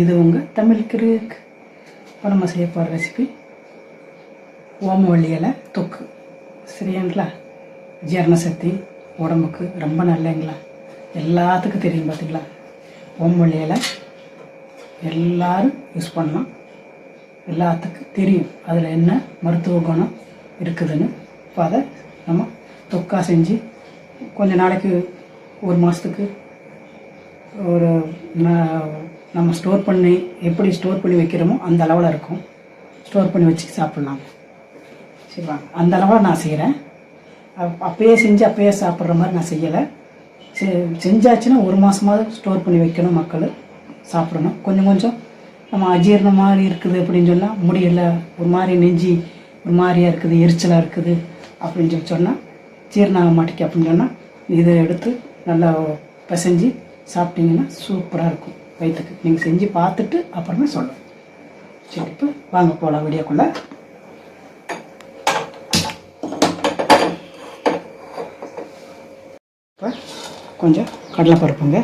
இது உங்கள் தமிழ் கிருக்கு. இப்போ நம்ம செய்ய போகிற ரெசிபி ஓமவள்ளி இலை தொக்கு. சரியாங்களா? ஜீரண சக்தி உடம்புக்கு ரொம்ப நல்லங்களா? எல்லாத்துக்கும் தெரியும் பார்த்தீங்களா ஓமவள்ளி இலை எல்லாரும் யூஸ் பண்ணலாம். எல்லாத்துக்கும் தெரியும். அதில் என்ன மருத்துவ குணம் இருக்குதுன்னு. இப்போ அதை நம்ம தொக்கா செஞ்சு கொஞ்ச நாளைக்கு ஒரு மாதத்துக்கு ஒரு நம்ம ஸ்டோர் பண்ணி எப்படி ஸ்டோர் பண்ணி வைக்கிறோமோ அந்த அளவில் இருக்கும். ஸ்டோர் பண்ணி வச்சு சாப்பிட்லாம். சரிவா? அந்த அளவில் நான் செய்கிறேன் அப்பயே செஞ்சு அப்பயே சாப்பிட்ற மாதிரி நான் செய்யலை. செ செஞ்சாச்சுன்னா ஒரு மாதமாவது ஸ்டோர் பண்ணி வைக்கணும் மக்கள். சாப்பிடணும். கொஞ்சம் கொஞ்சம் நம்ம அஜீரணம் மாதிரி இருக்குது அப்படின்னு சொன்னால் முடியலை ஒரு மாதிரி நெஞ்சு ஒரு மாதிரியாக இருக்குது எரிச்சலாக இருக்குது அப்படின்னு சொல்லி சொன்னால் ஜீரணம் ஆக மாட்டேங்க அப்படின்னு சொன்னால் இதை எடுத்து நல்லா பிசைஞ்சு சாப்பிட்டிங்கன்னா சூப்பராக இருக்கும். வயிற்றுக்கு நீங்கள் செஞ்சு பார்த்துட்டு அப்புறமே சொல்லணும் சரி இப்போ வாங்க போகலாம் வீடியோக்குள்ளே. இப்போ கொஞ்சம் கடலைப்பருப்புங்க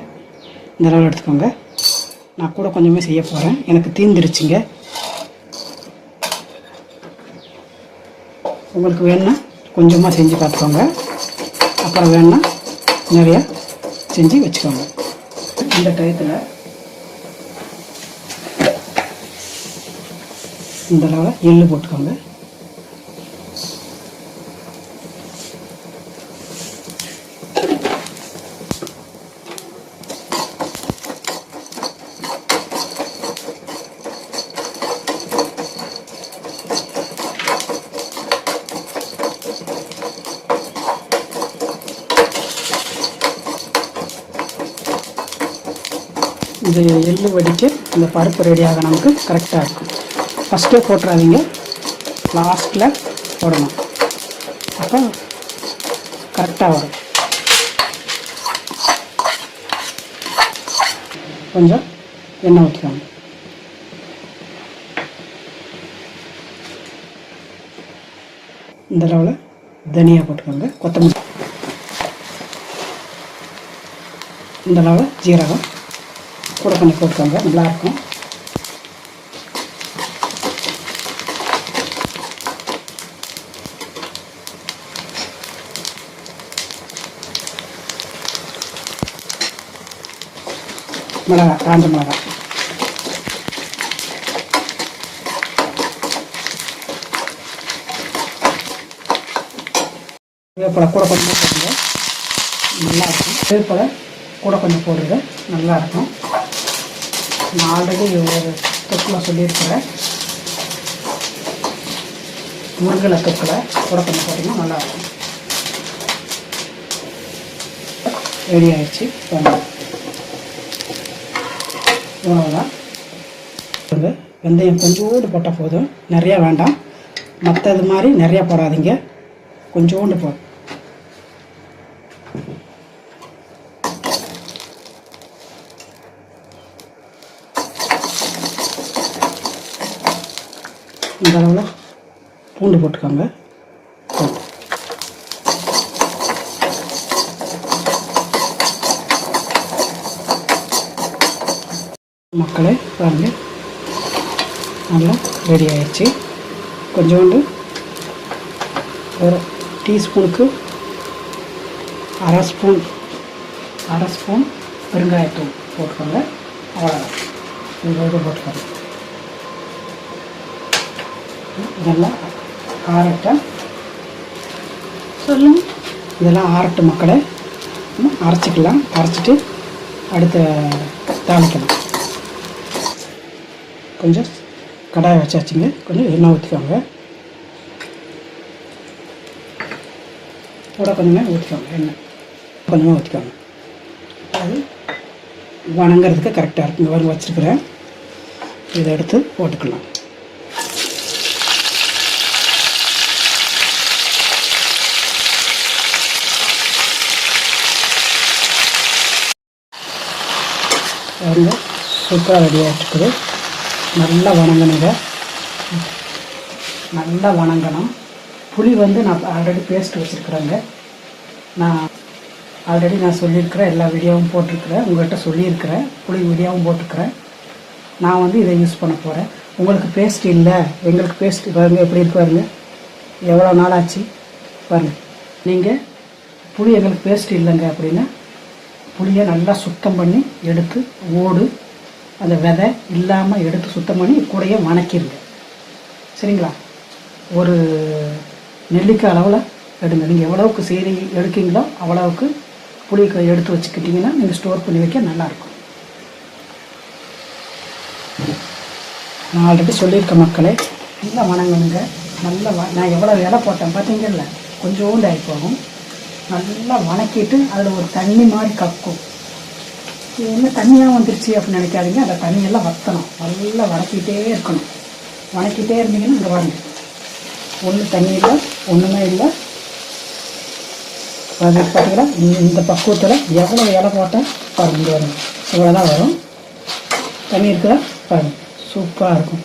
இந்த அளவில் எடுத்துக்கோங்க. நான் கூட கொஞ்சமே செய்ய போகிறேன் எனக்கு தீந்துருச்சுங்க. உங்களுக்கு வேணும்னா கொஞ்சமாக செஞ்சு பார்த்துக்கோங்க. அப்புறம் வேணும்னா நிறையா செஞ்சு வச்சுக்கோங்க. இந்த டயத்தில் இந்த அளவில் எள்ளு போட்டுக்கோங்க. இந்த எள்ளு வடிக்க இந்த பருப்பு ரெடியாக நமக்கு கரெக்டாக இருக்கும். ஃபஸ்ட்டே போட்டுறாதீங்க. லாஸ்ட்டில் போடணும். அப்போ கரெக்டாக வரும். கொஞ்சம் எண்ணெய் ஊற்றிக்கோங்க இந்த அளவில் தனியாக போட்டுக்கோங்க. கொத்தமல்லி. இந்த அளவில் ஜீரகம். கூட கொஞ்சம் போட்டுக்கோங்க. நல்லாயிருக்கும். மிளகா காஞ்ச மிளகா. வேப்பலை கூட கொஞ்சம் போட்டுங்க நல்லாயிருக்கும் வேப்பலை கூட கொஞ்சம் போடுங்க நல்லாயிருக்கும் நான் ஆல்ரெடி ஒரு தொக்கில் சொல்லியிருக்கிறேன். முருகலை தொக்கில் கூட கொஞ்சம் போட்டிங்கன்னா நல்லாயிருக்கும் ரெடி ஆயிடுச்சு. இவ்வளோதான் பாருங்க, வெந்தயம் கொஞ்சோண்டு போட்டால் போதும். நிறையா வேண்டாம். மற்றது மாதிரி நிறையா போடாதீங்க. கொஞ்சோண்டு போதும் இந்த அளவில் பூண்டு போட்டுக்கோங்க. போட்டு. மக்களே பாருங்கள் நல்லா ரெடி ஆயிடுச்சு. கொஞ்சோண்டு ஒரு டீஸ்பூனுக்கு அரை ஸ்பூன் அரை ஸ்பூன் பெருங்காயத்தூள் போட்டுக்கோங்க. அவ்வளோதான் இந்த இது போட்டுக்கோங்க. இதெல்லாம் ஆறட்டும். சொல்லுங்க. இதெல்லாம் ஆரட்டு மக்களை. அரைச்சிக்கலாம். அரைச்சிட்டு அடுத்த தாளிக்கலாம். கொஞ்சம் கடாயை வச்சாச்சுங்க கொஞ்சம் எண்ணெய் ஊற்றிக்கோங்க கூட கொஞ்சமாக ஊற்றிக்கோங்க எண்ணெய். கொஞ்சமாக ஊற்றிக்கோங்க அது வணங்குறதுக்கு கரெக்டாக இருக்குங்க வரும் வச்சுருக்குறேன் இதை எடுத்து போட்டுக்கலாம். பாருங்க சூப்பராக ரெடி ஆகிட்டுருக்குது நல்லா வணங்கணுங்க நல்லா வணங்கணும். புளி வந்து நான் ஆல்ரெடி பேஸ்ட் வச்சுருக்குறேங்க. நான் ஆல்ரெடி நான் சொல்லியிருக்கிறேன் எல்லா வீடியோவும் போட்டிருக்கிறேன். உங்கள்கிட்ட சொல்லியிருக்கிறேன். புளி வீடியோவும் போட்டிருக்கிறேன். நான் வந்து இதை யூஸ் பண்ண போகிறேன் உங்களுக்கு பேஸ்ட் இல்லை. எங்களுக்கு பேஸ்ட் பாருங்கள் எப்படி இருக்கு பாருங்க. எவ்வளோ நாள் ஆச்சு? பாருங்கள் நீங்கள் புளி எங்களுக்கு பேஸ்ட் இல்லைங்க அப்படின்னா புளியை நல்லா சுத்தம் பண்ணி எடுத்து ஓடு. அந்த விதை இல்லாமல் எடுத்து சுத்தம் பண்ணி கூடயே வணக்கிடுங்க சரிங்களா? ஒரு நெல்லிக்காய் அளவில் எடுங்க. நீங்கள் எவ்வளவுக்கு சேரி எடுக்கீங்களோ அவ்வளவுக்கு புளி எடுத்து வச்சுக்கிட்டிங்கன்னா நீங்கள் ஸ்டோர் பண்ணி வைக்க நல்லாயிருக்கும். நான் ஆல்ரெடி சொல்லியிருக்கேன் மக்களே நல்லா வணங்கணுங்க நல்லா வ நான் எவ்வளோ இலை போட்டேன் பார்த்தீங்கல்ல? கொஞ்சோண்டு ஆகி போகும் நல்லா வணக்கிட்டு அதில் ஒரு தண்ணி மாதிரி கக்கும். இது என்ன தண்ணியாக வந்துருச்சு அப்படின்னு நினைக்காதீங்க. அந்த தண்ணியெல்லாம் வற்றணும் நல்லா வதக்கிட்டே இருக்கணும். வதக்கிட்டே இருந்தீங்கன்னா இங்கே வாங்க ஒன்றும் தண்ணி இல்லை ஒன்றுமே இல்லை. அது பார்த்தீங்கன்னா இந்த- இந்த பக்குவத்தில் எவ்வளோ இலை போட்டால் பாருங்க இங்கே வரும் இவ்வளோ தான் வரும். தண்ணி இருக்குதா? பாருங்க. சூப்பராக இருக்கும்.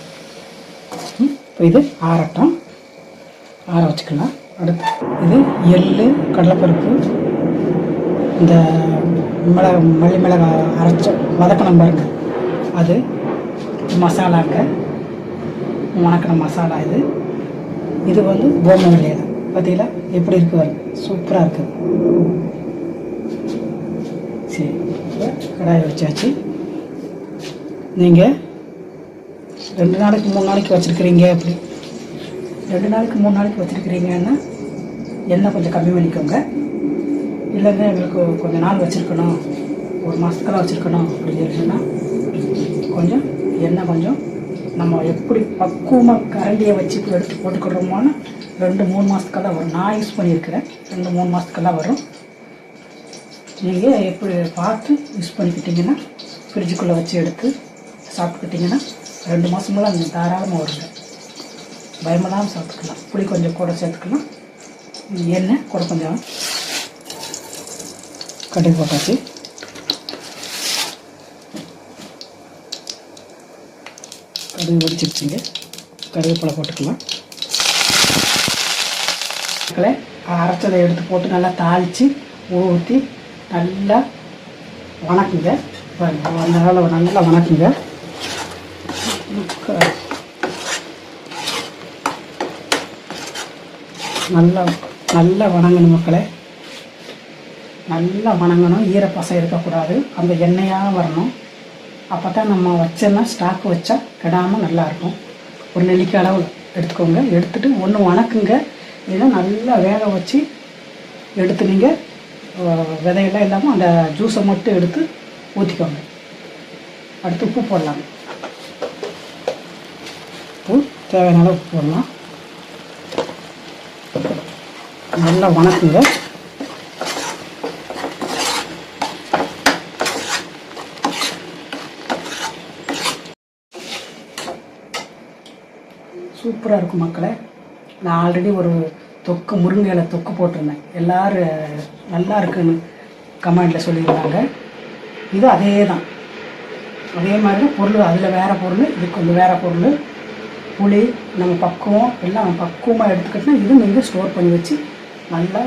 ம், இப்போ இது ஆரட்டம். ஆற வச்சுக்கலாம். அடுத்து இது எள்ளு கடலைப்பருப்பு இந்த மிளகு மல்லி மிளகா அரைச்ச வதக்கணும் பாருங்க அது மசாலாங்க வணக்கின மசாலா இது. இது வந்து கோம வெள்ளையில பார்த்தீங்களா எப்படி இருக்கு பாருங்க. சூப்பராக இருக்குது சரி கடாயை வச்சாச்சு. நீங்கள் ரெண்டு நாளைக்கு மூணு நாளைக்கு வச்சுருக்கிறீங்க அப்படி. ரெண்டு நாளைக்கு மூணு நாளைக்கு வச்சுருக்கிறீங்கன்னா எண்ணெய் கொஞ்சம் கம்மி பண்ணிக்கோங்க. இல்லைங்க எங்களுக்கு கொஞ்சம் நாள் வச்சுருக்கணும். ஒரு மாதத்துக்கெல்லாம் வச்சுருக்கணும் அப்படின்னு சொல்லிட்டுன்னா கொஞ்சம் எண்ணெய் கொஞ்சம் நம்ம எப்படி பக்குவமாக கரண்டியை வச்சு எடுத்து போட்டுக்கிறோமோன்னு ரெண்டு மூணு மாதத்துக்கெல்லாம் வரும். நான் யூஸ் பண்ணியிருக்கிறேன். ரெண்டு மூணு மாதத்துக்கெல்லாம் வரும். நீங்கள் எப்படி பார்த்து யூஸ் பண்ணிக்கிட்டிங்கன்னா ஃப்ரிட்ஜுக்குள்ளே வச்சு எடுத்து சாப்பிட்டுக்கிட்டிங்கன்னா ரெண்டு மாதமெல்லாம் நீங்கள் தாராளமாக வருங்க. பயமில்லாமல் சாப்பிட்டுக்கலாம். புளி கொஞ்சம் கூட சேர்த்துக்கலாம். எண்ணெய் கூட கொஞ்சம் கடுகு போட்டாச்சு. கடுகு வெடிச்சிருச்சுங்க. கருவேப்பிலை போட்டுக்கலாம். மக்களை அரைச்சதை எடுத்து போட்டு நல்லா தாளித்து ஊற்றி நல்லா வணக்குங்க. நல்லா நல்லா வணக்குங்க. நல்லா நல்லா வணங்கணும் மக்களை. நல்லா வணங்கணும் ஈரப்பசை இருக்கக்கூடாது. அந்த எண்ணெயாக வரணும். அப்போ தான் நம்ம வச்சோன்னா ஸ்டாக் வச்சா கெடாமல் நல்லாயிருக்கும் ஒரு நெல்லிக்காய் அளவு எடுத்துக்கோங்க. எடுத்துகிட்டு ஒன்று வணக்குங்க. இல்லைன்னா நல்லா வேக வச்சு எடுத்து நீங்கள் விதையெல்லாம் இல்லாமல் அந்த ஜூஸை மட்டும் எடுத்து ஊற்றிக்கோங்க அடுத்து உப்பு போடலாம். உப்பு தேவையான அளவு உப்பு போடலாம். நல்லா வணக்குங்க. சூப்பராக இருக்கும் மக்களை. நான் ஆல்ரெடி ஒரு தொக்கு முருங்கையில் தொக்கு போட்டிருந்தேன். எல்லோரும் நல்லா இருக்குன்னு கமெண்டில் சொல்லியிருந்தாங்க. இது அதே தான் அதே மாதிரி பொருள் அதில் வேறு பொருள் இது கொஞ்சம் வேறு பொருள். புளி நம்ம பக்குவம் எல்லாம் பக்குவமாக எடுத்துக்கிட்டோன்னா இது நீங்கள் ஸ்டோர் பண்ணி வச்சு நல்லா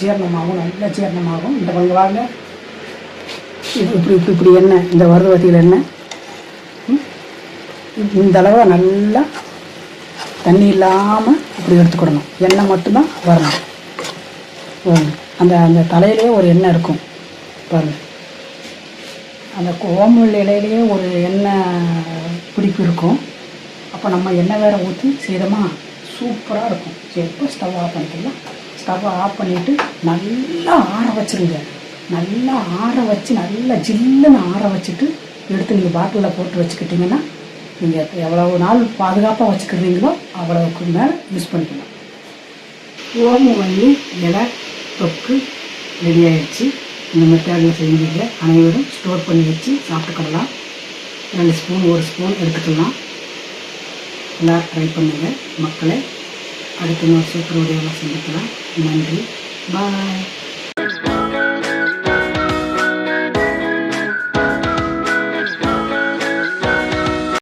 ஜீரணமாகும் நல்லா ஜீரணமாகும் இந்த கொஞ்சம் வாங்க இது இப்படி இப்படி இப்படி எண்ணெய் இந்த வறுவத்தியில் எண்ணெய் இந்த அளவு நல்லா தண்ணி இல்லாமல் இப்படி எடுத்துக்கிடணும். எண்ணெய் மட்டும்தான் வரணும். அந்த அந்த தலையிலே ஒரு எண்ணெய் இருக்கும். பாருங்கள் அந்த கோமல் இலையிலேயே ஒரு எண்ணெய் பிடிப்பு இருக்கும். அப்போ நம்ம எண்ணெய் வேற ஊற்றி செய்தோமா சூப்பராக இருக்கும். எப்போ ஸ்டவ் ஆஃப் பண்ணிக்கலாம் ஸ்டவ் ஆஃப் பண்ணிவிட்டு நல்லா ஆற வச்சிருங்க. நல்லா ஆற வச்சு நல்லா ஜில்லுன்னு ஆற வச்சுட்டு எடுத்து நீங்கள் பாட்டிலில் போட்டு வச்சுக்கிட்டிங்கன்னா நீங்கள் எவ்வளவு நாள் பாதுகாப்பாக வச்சுக்கிறீங்களோ அவ்வளவுக்கு மேலே யூஸ் பண்ணிக்கலாம். ஓமவல்லி இலை தொக்கு ரெடி ஆகிடுச்சு இந்த மெத்தடில் செஞ்சீங்க அனைவரும் ஸ்டோர் பண்ணி வச்சு சாப்பிட்டுக்கலாம். ரெண்டு ஸ்பூன் ஒரு ஸ்பூன் எடுத்துக்கலாம். எல்லோரும் ட்ரை பண்ணுங்கள் மக்களை அடுத்த நாள் சூப்பர் வீடியோவில் சந்திக்கலாம். நன்றி. பாய்